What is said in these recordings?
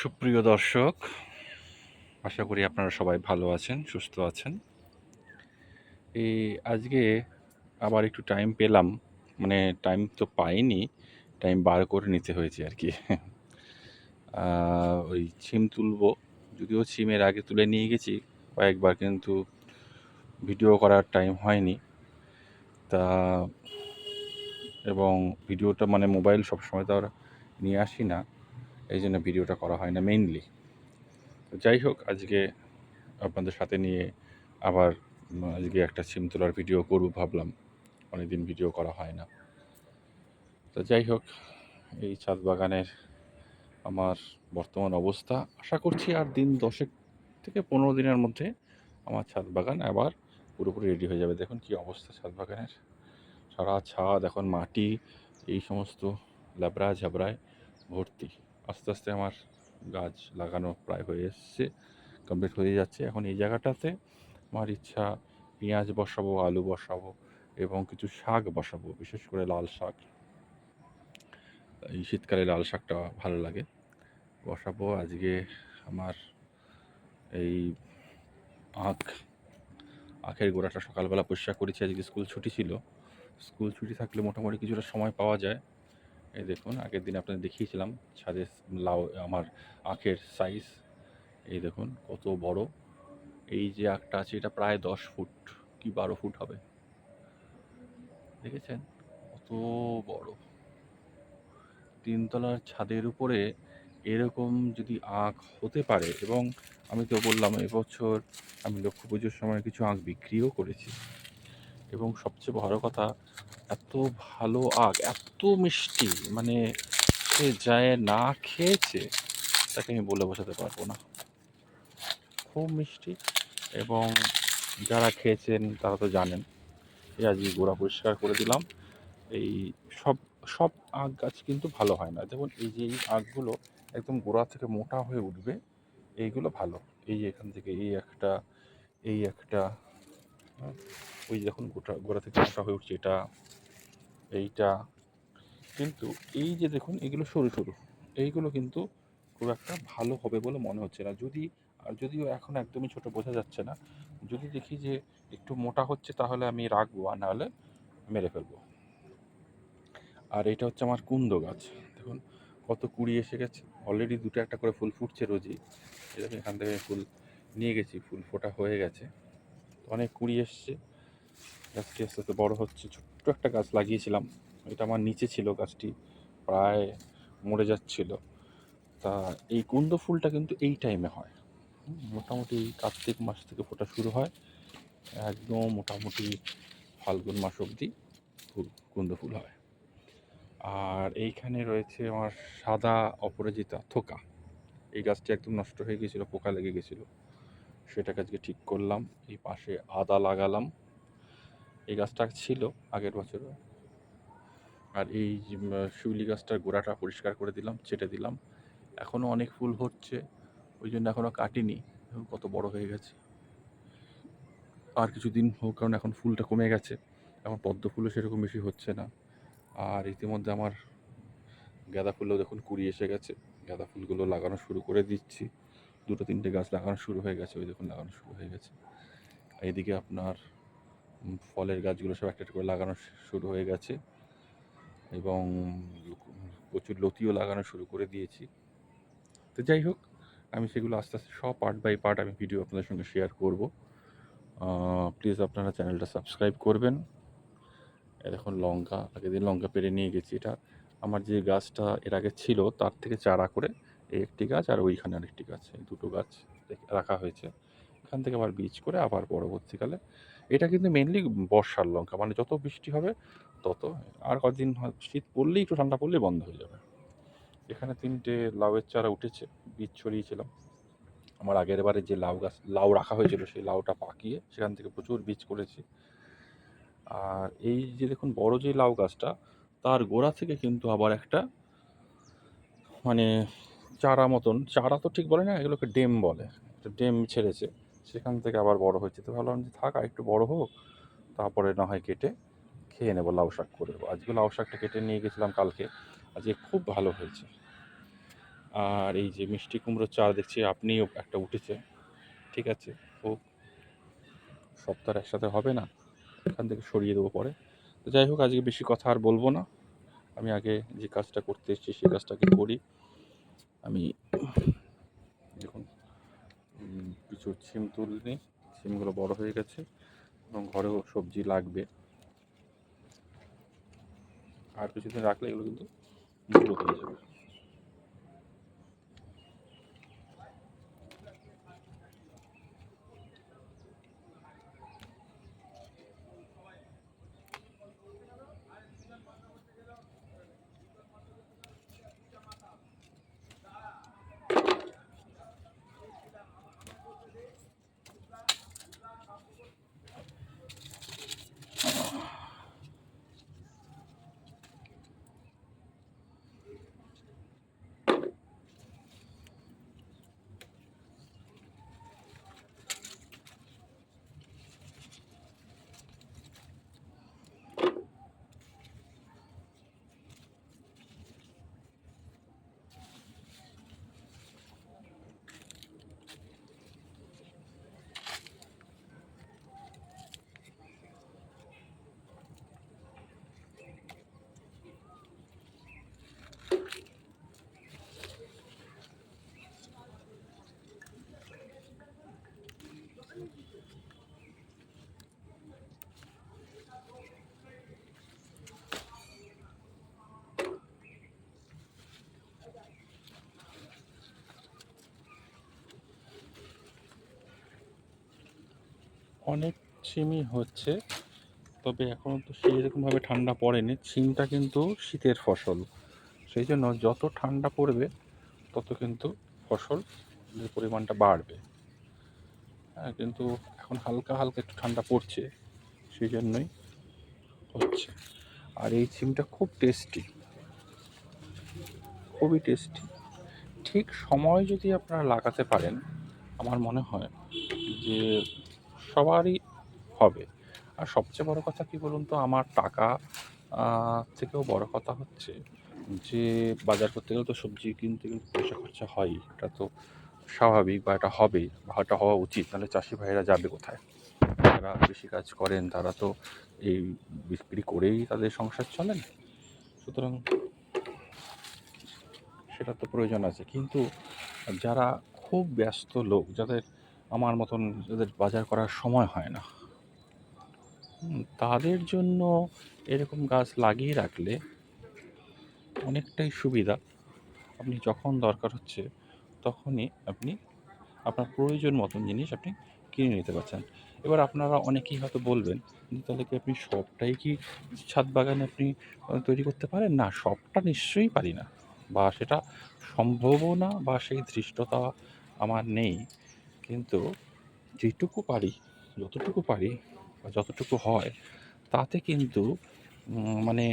সুপ্রিয় দর্শক, আশা করি আপনারা সবাই ভালো আছেন, সুস্থ আছেন। এই আজকে আবার একটু টাইম পেলাম মানে টাইম তো পাইনি টাইম বার করে নিতে হয়েছে আর কি। ওই ছিম তুলবো, যদিও ছিমের আগে তুলে নিয়ে গেছি, কয়েকবার কিন্তু ভিডিও করার টাইম হয়নি। তা, এবং ভিডিওটা মানে মোবাইল সবসময় তো আর নিয়ে আসি না। এই জন্য ভিডিওটা করা হয় না মেইনলি তো যাই হোক, আজকে আপনাদের সাথে নিয়ে আবার আজকে একটা সিম তোলার ভিডিও করব ভাবলাম। অনেকদিন ভিডিও করা হয় না। তো যাই হোক, এই ছাদ বাগানের আমার বর্তমান অবস্থা। আশা করছি আর দিন দশেক থেকে পনেরো দিনের মধ্যে আমার ছাদ বাগান আবার পুরোপুরি রেডি হয়ে যাবে। দেখুন কি অবস্থা ছাদ বাগানের। সারা ছাদ, এখন মাটি, এই সমস্ত ল্যাবড়া ঝাবড়ায় ভর্তি। আস্তে আস্তে আমার গাছ লাগানো প্রায় হয়ে এসছে কমপ্লিট হয়ে যাচ্ছে। এখন এই জায়গাটাতে আমার ইচ্ছা পেঁয়াজ বসাবো, আলু বসাবো এবং কিছু শাক বসাবো, বিশেষ করে লাল শাক। এই শীতকালে লাল শাকটা ভালো লাগে। বসাবো। আজকে আমার এই আখ, আখের গোড়াটা সকালবেলা পরিষ্কার করেছি। আজকে স্কুল ছুটি ছিল। স্কুল ছুটি থাকলে মোটামুটি কিছুটা সময় পাওয়া যায়। এই দেখুন, আগের দিন আপনাদের দেখিয়েছিলাম ছাদে লাউ, আমার আখের সাইজ এই দেখুন, কত বড়। এই যে আখটা আছে, এটা প্রায় দশ ফুট কি বারো ফুট হবে। দেখেছেন? কত বড়। তিনতলার ছাদের উপরে এরকম যদি আখ হতে পারে, এবং আমি তো বললাম, এবছর আমি লক্ষ্মী পুজোর সময় কিছু আখ বিক্রিও করেছি। এবং সবচেয়ে বড় কথা, এত ভালো আখ এত মিষ্টি মানে সে যায় না খেয়েছে, তাকে আমি বলে বোঝাতে পারব না। খুব মিষ্টি এবং যারা খেয়েছেন তারা তো জানেন এই আজকে গোড়া পরিষ্কার করে দিলাম। এই সব সব আখ গাছ কিন্তু ভালো হয় না। যেমন এই যে এই আখগুলো একদম গোড়া থেকে মোটা হয়ে উঠবে, এইগুলো ভালো। এই এখান থেকে এই একটা এই একটা ওই দেখুন গোটা, গোড়া থেকে মোটা হয়ে উঠছে এটা, এইটা। কিন্তু এই যে দেখুন, এগুলো সরু সরু। এইগুলো কিন্তু খুব একটা ভালো হবে বলে মনে হচ্ছে না। যদি, আর যদিও এখন একদমই ছোট বোঝা যাচ্ছে না, যদি দেখি যে একটু মোটা হচ্ছে তাহলে আমি রাখব, আর নাহলে মেরে ফেলব। আর এটা হচ্ছে আমার কুন্দ গাছ। দেখুন কত কুড়ি এসে গেছে। অলরেডি দুটো একটা করে ফুল ফুটছে রোজই। এরকম এখান থেকে ফুল নিয়ে গেছি, ফুল ফোটা হয়ে গেছে। অনেক কুড়ি এসছে। গাছটি আস্তে আস্তে বড়ো হচ্ছে। ছোট্ট একটা গাছ লাগিয়েছিলাম। এটা আমার নিচে ছিল, গাছটি প্রায় মরে যাচ্ছিল। তা এই কুন্দ ফুলটা কিন্তু এই টাইমে হয়। মোটামুটি কার্তিক মাস থেকে ফোটা শুরু হয়। একদম মোটামুটি ফাল্গুন মাস অবধি ফুল, কুন্দ ফুল হয়। আর এইখানে রয়েছে আমার সাদা অপরাজিতা থোকা। এই গাছটি একদম নষ্ট হয়ে গেছিল পোকা লেগে গেছিল সেটাকে আজকে ঠিক করলাম, এই পাশে আদা লাগালাম। এই গাছটা ছিল আগের বছর। আর এই শিউলি গাছটার গোড়াটা পরিষ্কার করে দিলাম, ছেটে দিলাম। এখনও অনেক ফুল হচ্ছে, ওই জন্য এখনও কাটিনি কত বড় হয়ে গেছে। আর কিছুদিন হোক, কারণ এখন ফুলটা কমে গেছে। এখন পদ্ম ফুলও সেরকম বেশি হচ্ছে না। আর ইতিমধ্যে আমার গাঁদা ফুলও দেখুন কুড়ি এসে গেছে। গাঁদা ফুলগুলো লাগানো শুরু করে দিচ্ছি। দুটো তিনটে গাছ লাগানো শুরু হয়ে গেছে, ওই দেখুন লাগানো শুরু হয়ে গেছে। এইদিকে আপনার ফলের গাছগুলো সব একটা করে লাগানো শুরু হয়ে গেছে এবং প্রচুর লতিও লাগানো শুরু করে দিয়েছি। তো যাই হোক, আমি সেগুলো আস্তে আস্তে সব পার্ট বাই পার্ট আমি ভিডিও আপনাদের সঙ্গে শেয়ার করব। প্লিজ আপনারা চ্যানেলটা সাবস্ক্রাইব করবেন। এই দেখুন লঙ্কা, আগের দিন লঙ্কা পেরে নিয়ে গেছি এটা। আমার যে গাছটা এর আগে ছিল, তার থেকে চারা করে একটি গাছ আর ওইখানে আরেকটি গাছ, এই দুটো গাছ রাখা হয়েছে। এখান থেকে আবার বীজ করে আবার পরবর্তীকালে এটা কিন্তু মেনলি বর্ষার লঙ্কা মানে যত বৃষ্টি হবে তত। আর কদিন শীত পড়লেই একটু ঠান্ডা পড়লেই বন্ধ হয়ে যাবে। এখানে তিনটে লাউয়ের চারা উঠেছে, বীজ ছড়িয়েছিলাম। আমার আগের বারে যে লাউ গাছ লাউ রাখা হয়েছিল, সেই লাউটা পাকিয়ে সেখান থেকে প্রচুর বীজ করেছি। আর এই যে দেখুন, বড় যে লাউ গাছটা, তার গোড়া থেকে কিন্তু আবার একটা মানে চারা মতন, চারা তো ঠিক বলে না, এগুলোকে ডেম বলে। ডেম ছেড়েছে, সেখান থেকে আবার বড় হয়েছে। তো ভাবলাম যে থাক একটু বড় হোক, তারপরে না হয় কেটে খেয়ে নেব, লাউ শাক করে দেবো আজকে লাউ শাকটা কেটে নিয়ে গেছিলাম কালকে, আজকে খুব ভালো হয়েছে। আর এই যে মিষ্টি কুমড়োর চারা দেখছি, আপনিও একটা উঠেছে, ঠিক আছে? হোক সপ্তাহ একসাথে হবে না, এখান থেকে সরিয়ে দেবো পরে। তো যাই হোক, আজকে বেশি কথা আর বলব না। আমি আগে যে কাজটা করতে এসেছি, সেই কাজটাকে করি। আমি দেখুন কিছু ছিম তুলিনি সিমগুলো বড় হয়ে গেছে এবং ঘরেও সবজি লাগবে। আর কিছুদিন রাখলে এগুলো কিন্তু হয়ে যাবে। অনেক ছিমই হচ্ছে, তবে এখনও তো সেই রকমভাবে ঠান্ডা পড়েনি। ছিমটা কিন্তু শীতের ফসল, সেই জন্য যত ঠান্ডা পড়বে, তত কিন্তু ফসলের পরিমাণটা বাড়বে। হ্যাঁ কিন্তু এখন হালকা হালকা একটু ঠান্ডা পড়ছে, সেই জন্যই হচ্ছে। আর এই সিমটা খুব টেস্টি খুবই টেস্টি ঠিক সময় যদি আপনারা লাগাতে পারেন, আমার মনে হয় যে সবারই হবে। আর সবচেয়ে বড় কথা কি বলুন তো, আমার টাকা থেকেও বড় কথা হচ্ছে যে, বাজার করতে গেলে তো সবজি কিনতে গেলে পয়সা খরচা হয়, এটা তো স্বাভাবিক বা এটা হবেই বা এটা হওয়া উচিত, নাহলে চাষি ভাইয়েরা যাবে কোথায়? যারা কৃষিকাজ করেন, তারা তো এই বিক্রি করেই তাদের সংসার চলেন সুতরাং সেটা তো প্রয়োজন আছে। কিন্তু যারা খুব ব্যস্ত লোক, যাদের আমার মতন যাদের বাজার করার সময় হয় না। তাদের জন্য এরকম গাছ লাগিয়ে রাখলে অনেকটাই সুবিধা। আপনি যখন দরকার হচ্ছে তখনই আপনি আপনার প্রয়োজন মতন জিনিস আপনি কিনে নিতে পারছেন। এবার আপনারা অনেকেই হয়তো বলবেন তাহলে কি আপনি সবটাই কি ছাদ বাগানে আপনি তৈরি করতে পারেন? না, সবটা নিশ্চয়ই পারি না। বা সেটা সম্ভবও না বা সেই ধৃষ্টতা আমার নেই। কিন্তু যেটুকু পারি যতটুকু পারি বা যতটুকু হয় তাতে কিন্তু মানে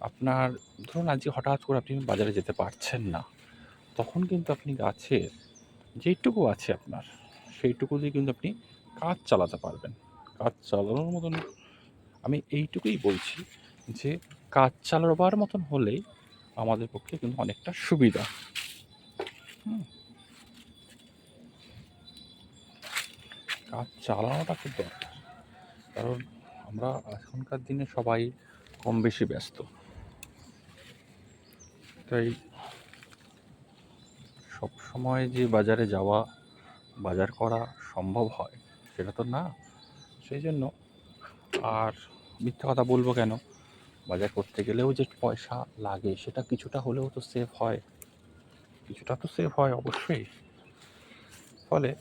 আপনার ধরুন আজকে হঠাৎ করে আপনি বাজারে যেতে পারছেন না তখন কিন্তু আপনি গাছের যেইটুকু আছে আপনার সেইটুকু দিয়ে কিন্তু আপনি কাজ চালাতে পারবেন। কাজ চালানোর মতন আমি এইটুকুই বলছি যে কাজ চালাবার মতন হলেই আমাদের পক্ষে কিন্তু অনেকটা সুবিধা। হুম, কাজ চালানোটা খুব দরকার। কারণ আমরা এখনকার দিনে সবাই কম বেশি ব্যস্ত। তাই সব সময় যে বাজারে যাওয়া, বাজার করা সম্ভব হয়, সেটা তো না। সেই জন্য আর মিথ্যা কথা বলব কেন? বাজার করতে গেলেও যে পয়সা লাগে, সেটা কিছুটা হলেও তো সেভ হয়। কিছুটা তো সেভ হয় অবশ্যই। ফলে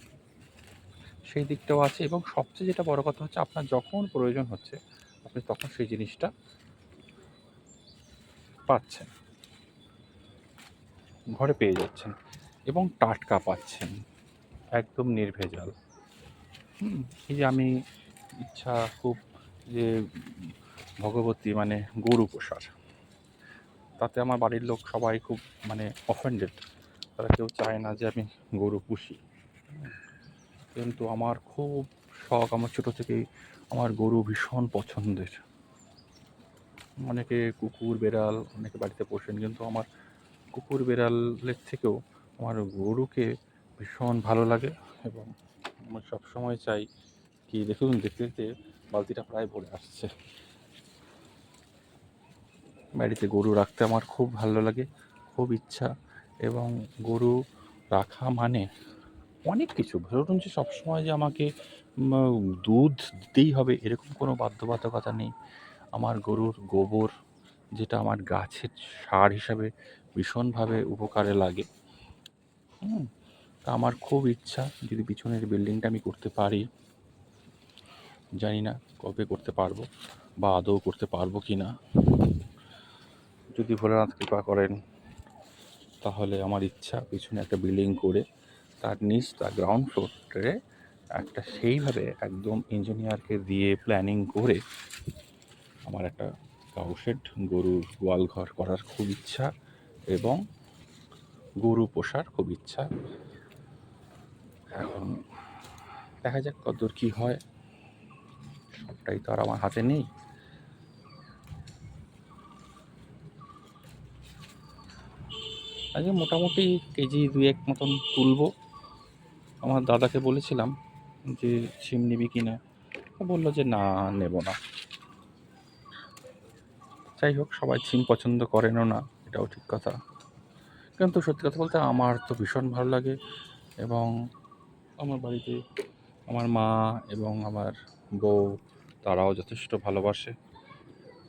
সেই দিকটাও আছে এবং সবচেয়ে যেটা বড় কথা হচ্ছে আপনার যখন প্রয়োজন হচ্ছে, আপনি তখন সেই জিনিসটা পাচ্ছেন। ঘরে পেয়ে যাচ্ছেন এবং টাটকা পাচ্ছেন। একদম নির্ভেজাল। এই যে আমি ইচ্ছা খুব যে ভগবতী মানে গরু পোষার, তাতে আমার বাড়ির লোক সবাই খুব মানে অফেন্ডেড তারা কেউ চায় না যে আমি গরু পুষি। কিন্তু আমার খুব শখ আমার ছোটো থেকেই আমার গরু ভীষণ পছন্দের। অনেকে কুকুর, বেড়াল, অনেকে বাড়িতে পোষেন, কিন্তু আমার কুকুর, বেড়ালের থেকেও আমার গরুকে ভীষণ ভালো লাগে এবং আমি সবসময় চাই কি দেখুন, দেখতে দেখতে বালতিটা প্রায় ভরে আসছে। বাড়িতে গরু রাখতে আমার খুব ভালো লাগে, খুব ইচ্ছা এবং গরু রাখা মানে অনেক কিছু। ধরুন যে সবসময় যে আমাকে দুধ দিতেই হবে, এরকম কোনো বাধ্যবাধকতা নেই। আমার গরুর গোবর, যেটা আমার গাছের সার হিসাবে ভীষণভাবে উপকারে লাগে। তা আমার খুব ইচ্ছা যদি পিছনের বিল্ডিংটা আমি করতে পারি। জানি না কবে করতে পারব বা আদৌ করতে পারব কি না। যদি ভোলানাথ কৃপা করেন, তাহলে আমার ইচ্ছা পিছনে একটা বিল্ডিং করে তার নিচ, তার গ্রাউন্ড ফ্লোরে একটা সেইভাবে একদম ইঞ্জিনিয়ারকে দিয়ে প্ল্যানিং করে আমার একটা কাউশেড গরুর গোয়াল ঘর করার খুব ইচ্ছা এবং গরু পোষার খুব ইচ্ছা। এখন দেখা যাক কতদূর কী হয়। সবটাই তো আর আমার হাতে নেই। আজকে মোটামুটি কেজি দুই এক মতন তুলবো। আমার দাদাকে বলেছিলাম যে সিম নিবি কি না। বলল যে না, নেব না। যাই হোক, সবাই সিম পছন্দ করেনও না, এটাও ঠিক কথা। কিন্তু সত্যি কথা বলতে আমার তো ভীষণ ভালো লাগে এবং আমার বাড়িতে আমার মা এবং আমার বউ, তারাও যথেষ্ট ভালোবাসে।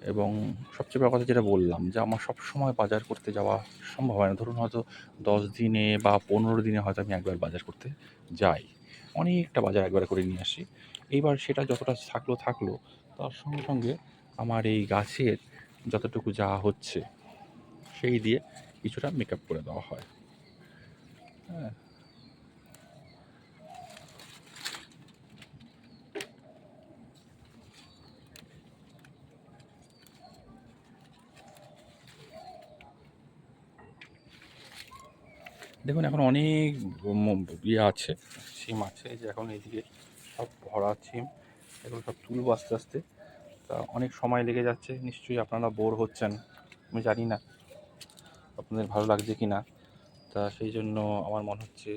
এবং সবচেয়ে বড় কথা যেটা বললাম যে আমার সব সময় বাজার করতে যাওয়া সম্ভব হয় না। ধরুন হয়তো দশ দিনে বা পনেরো দিনে হয়তো আমি একবার বাজার করতে যাই। অনেকটা বাজার একবার করে নিয়ে আসি। এইবার সেটা যতটা থাকল থাকল, তার সঙ্গে সঙ্গে আমার এই গাছের যতটুকু যা হচ্ছে, সেই দিয়ে কিছুটা মেকআপ করে দেওয়া হয়। হ্যাঁ। দেখুন, এখন অনেক ইয়ে আছে। সিম আছে যে এখন এইদিকে সব ভরা সিম এগুলো সব তুলব আস্তে আস্তে। তা অনেক সময় লেগে যাচ্ছে, নিশ্চয়ই আপনারা বোর হচ্ছেন, আমি জানি না আপনাদের ভালো লাগছে কি না তা সেই জন্য আমার মনে হচ্ছে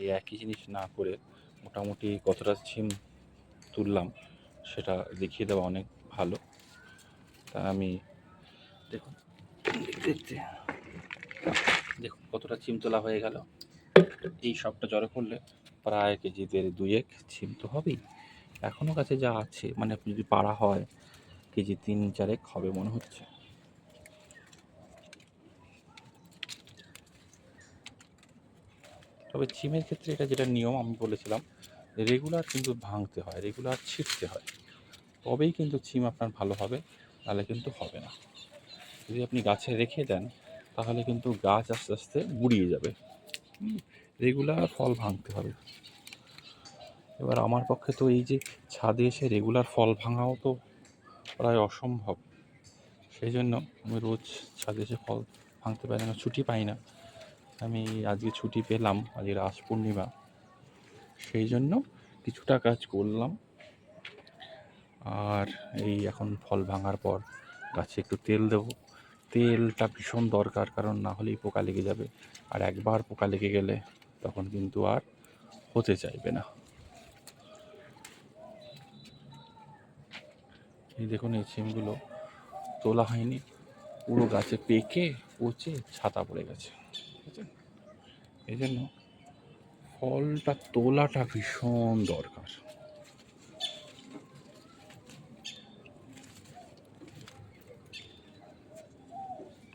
এই একই জিনিস না করে মোটামুটি কতটা সিম তুললাম সেটা দেখিয়ে দেওয়া অনেক ভালো। তা আমি দেখুন, দেখতে। দেখুন, কতটা চিম তোলা হয়ে গেল। এই সবটা জড়ো করলে প্রায় কেজি দেড় দুয়েক ছিম তো হবেই। এখনও কাছে যা আছে মানে আপনি যদি পাড়া হয়, কেজি তিন চারেক হবে মনে হচ্ছে। তবে ছিমের ক্ষেত্রে এটা যেটা নিয়ম, আমি বলেছিলাম, রেগুলার কিন্তু ভাঙতে হয়, রেগুলার ছিটতে হয়। তবেই কিন্তু ছিম আপনার ভালো হবে, নাহলে কিন্তু হবে না। যদি আপনি গাছে রেখে দেন তাহলে কিন্তু গাছ আস্তে আস্তে গুড়িয়ে যাবে। রেগুলার ফল ভাঙতে হবে। এবার আমার পক্ষে তো এই যে ছাদে এসে রেগুলার ফল ভাঙাও তো প্রায় অসম্ভব। সেই জন্য আমি রোজ ছাদে এসে ফল ভাঙতে পারি না, ছুটি পাই না। আমি আজকে ছুটি পেলাম, আজকে রাস পূর্ণিমা। সেই জন্য কিছুটা কাজ করলাম। আর এই এখন ফল ভাঙার পর গাছে একটু তেল দেবো। তেলটা ভীষণ দরকার, কারণ না হলেই পোকা লেগে যাবে। আর একবার পোকা লেগে গেলে তখন কিন্তু আর হতে চাইবে না। এই দেখুন, এই সিমগুলো তোলা হয়নি। পুরো গাছে পেকে, পচে ছাতা পড়ে গেছে। এই জন্য ফলটা তোলাটা ভীষণ দরকার।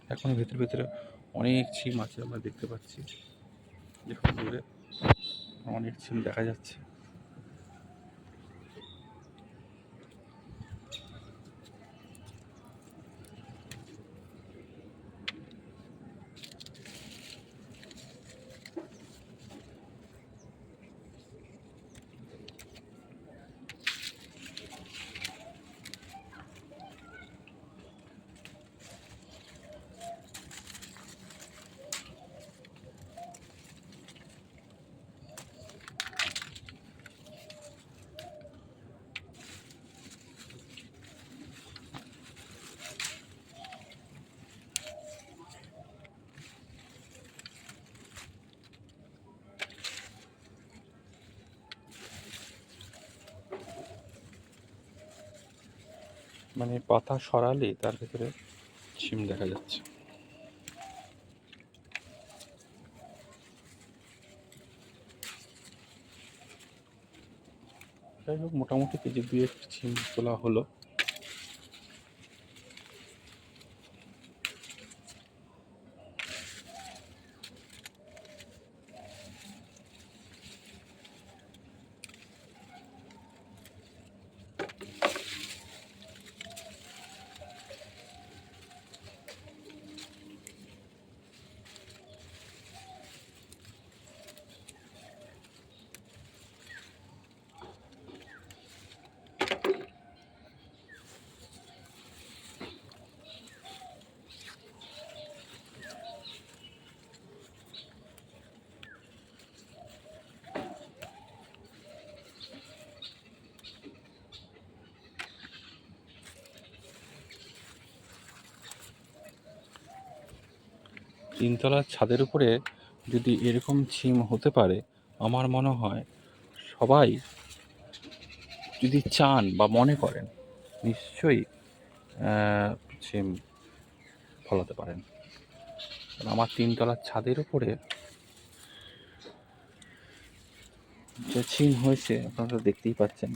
এখন ভেতরে ভেতরে অনেক ছিম আছে আমরা দেখতে পাচ্ছি। দেখুন দূরে, অনেক ছিম দেখা যাচ্ছে। মানে পাতা সরালে তার ভেতরে ছিম দেখা যাচ্ছে। যাই হোক, মোটামুটি কেজি দুই একটি ছিম তোলা হলো। তিনতলার ছাদের উপরে যদি এরকম ছিম হতে পারে, আমার মনে হয় সবাই যদি চান বা মনে করেন, নিশ্চয়ই ছিম ফলাতে পারেন। আমার তিনতলার ছাদের উপরে যে ছিম হয়েছে, আপনারা দেখতেই পাচ্ছেন।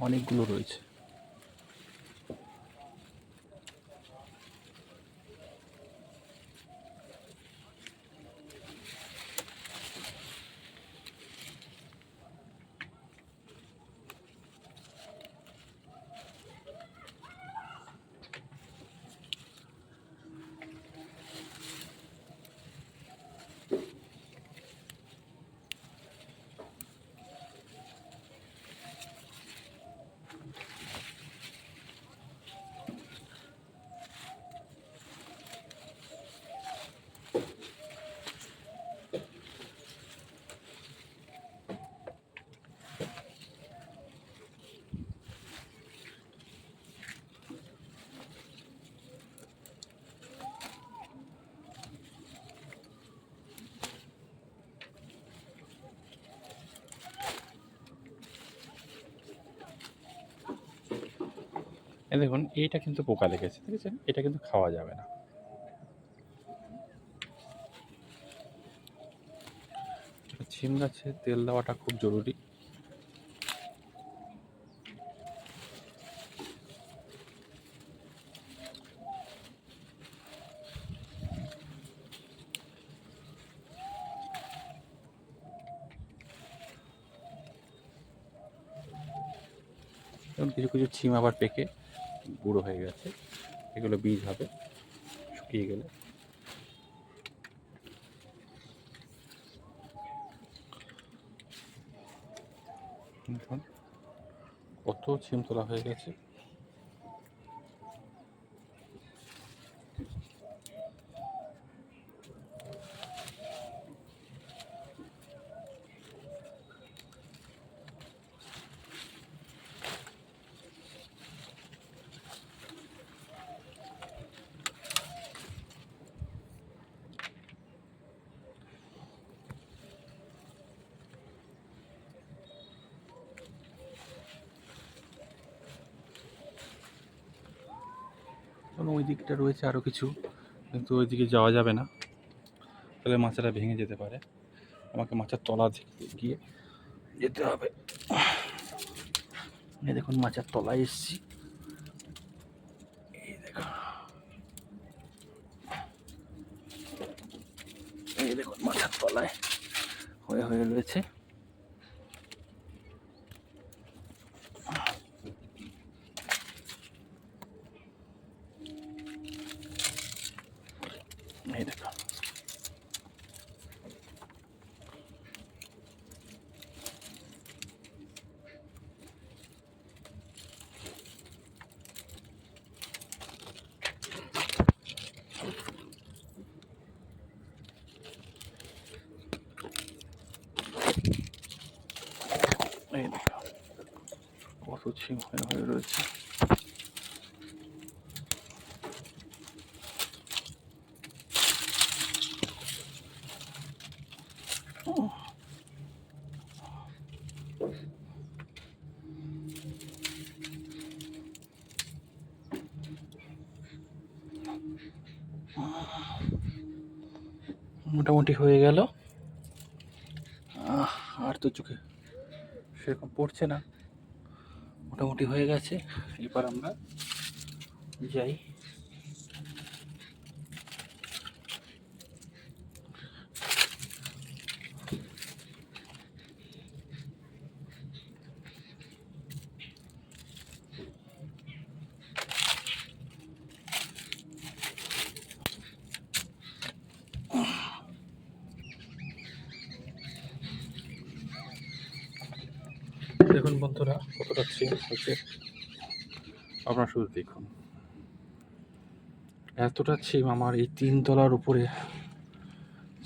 অনেকগুলো রয়েছে। দেখুন, এইটা কিন্তু পোকা লেগেছে, ঠিক আছে? এটা কিন্তু খাওয়া যাবে না। ছিম গাছে তেল দেওয়াটা খুব জরুরি। কিছু কিছু ছিম আবার পেকে। বুড়ো হয়ে গেছে। এগুলো বীজ হবে শুকিয়ে গেলে। কত ছিম তোলা হয়ে গেছে? ওই দিকটা রয়েছে আরও কিছু, কিন্তু ওই দিকে যাওয়া যাবে না। তাহলে মাছটা ভেঙে যেতে পারে। আমাকে মাছের তলা থেকে গিয়ে যেতে হবে। দেখুন, মাছের তলায় এসছি এই দেখুন এই দেখুন মাথার তলায় হয়ে হয়ে রয়েছে এই দেখুন এই দেখুন কত ছিম হয়ে হয়ে রয়েছে মোটামুটি হয়ে গেল। আর তো চোখে সেরকম পড়ছে না। মোটামুটি হয়ে গেছে। এবার আমরা যাই দেখুন বন্ধুরা কতটা ট্রেন হয়েছে আপনারা শুধু দেখুন এতটা ছিম আমার এই তিন তলার উপরে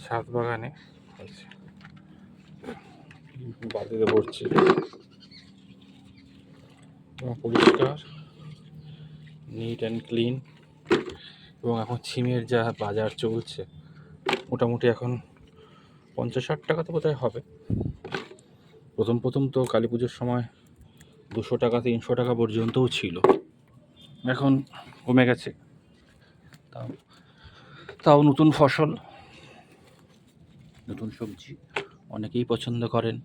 ছাদ বাগানে। বাতিতে পড়ছে পরিষ্কার নিট অ্যান্ড ক্লিন এবং এখন ছিমের যা বাজার চলছে, মোটামুটি এখন পঞ্চাশ ষাট টাকা তো বোধহয় হবে। প্রথম প্রথম তো কালী পুজোর সময় দুশো টাকা, তিনশো টাকা পর্যন্তও ছিল। এখন কমে গেছে। তাও নতুন ফসল। নতুন সবজি অনেকেই পছন্দ করেন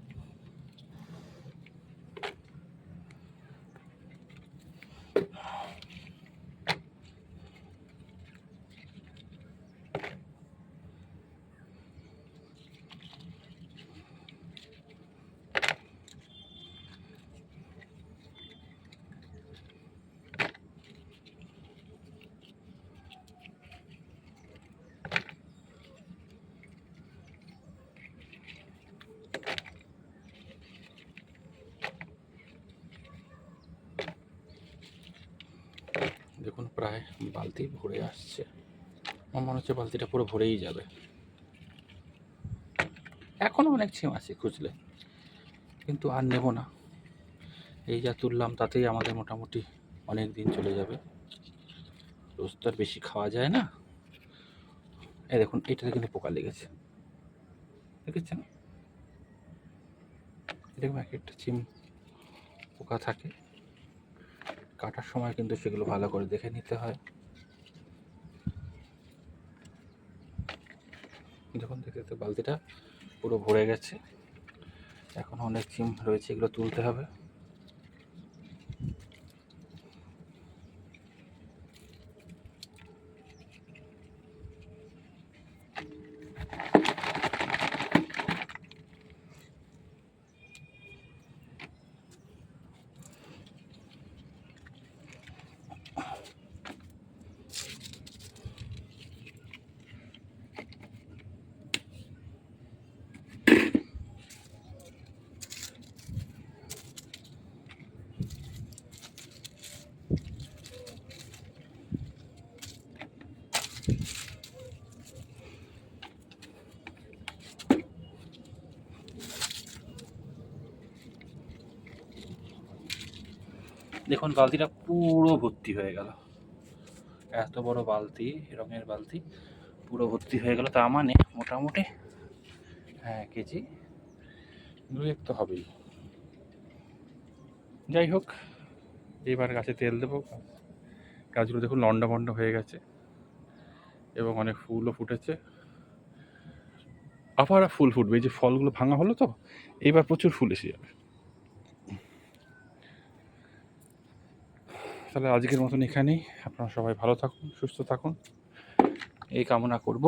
দেখুন প্রায় বালতি ভরে আসছে। আমার মনে হচ্ছে বালতিটা পুরো ভরেই যাবে। এখনও অনেক ছিম আছে খুঁজলে, কিন্তু আর নেব না। এই যা তুললাম, তাতেই আমাদের মোটামুটি অনেক দিন চলে যাবে। রোজ তো আর বেশি খাওয়া যায় না। এই দেখুন, এটাতে কিন্তু পোকা লেগেছে। দেখেছেন? এরকম এক একটা চিম পোকা থাকে। কাটার সময় কিন্তু সেগুলো ভালো করে দেখে নিতে হয়। যখন দেখতে বালতিটা পুরো ভরে গেছে। এখন অনেক চিম রয়েছে, এগুলো তুলতে হবে। দেখুন, বালতিটা পুরো ভর্তি হয়ে গেল। এত বড় বালতি রঙের বালতি, পুরো ভর্তি হয়ে গেল। তার মানে মোটামুটি হ্যাঁ কেজি দু এক তো হবেই। যাই হোক, এবার গাছে তেল দেবো। গাছগুলো দেখুন লন্ডা বন্ডা হয়ে গেছে এবং অনেক ফুলও ফুটেছে। আবার ফুল ফুটবে। এই যে ফলগুলো ভাঙা হলো তো, এবার প্রচুর ফুল এসে যাবে। তাহলে আজকের মতন এখানেই। আপনারা সবাই ভালো থাকুন সুস্থ থাকুন। এই কামনা করব।